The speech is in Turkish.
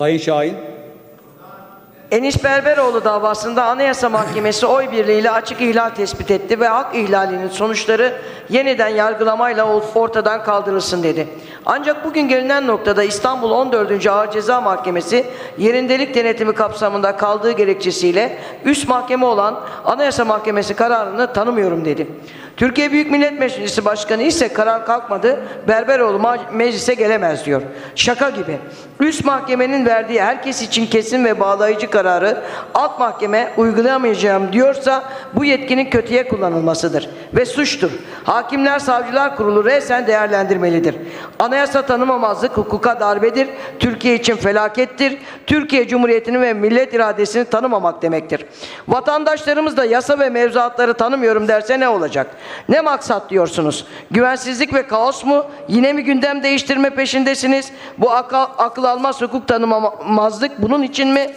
Sayın Şahin. Enis Berberoğlu davasında Anayasa Mahkemesi oy birliğiyle açık ihlal tespit etti ve hak ihlalinin sonuçları yeniden yargılamayla ortadan kaldırılsın dedi. Ancak bugün gelinen noktada İstanbul 14. Ağır Ceza Mahkemesi yerindelik denetimi kapsamında kaldığı gerekçesiyle üst mahkeme olan Anayasa Mahkemesi kararını tanımıyorum dedi. Türkiye Büyük Millet Meclisi Başkanı ise karar kalkmadı, Berberoğlu meclise gelemez diyor. Şaka gibi. Üst mahkemenin verdiği herkes için kesin ve bağlayıcı kararı alt mahkeme uygulayamayacağım diyorsa bu yetkinin kötüye kullanılmasıdır ve suçtur. Hakimler Savcılar Kurulu resen değerlendirmelidir. Anayasa tanımamazlık hukuka darbedir, Türkiye için felakettir, Türkiye Cumhuriyeti'ni ve millet iradesini tanımamak demektir. Vatandaşlarımız da yasa ve mevzuatları tanımıyorum derse ne olacak? Ne maksat diyorsunuz? Güvensizlik ve kaos mu? Yine mi gündem değiştirme peşindesiniz? Bu akıl, akıl almaz hukuk tanımamazlık bunun için mi?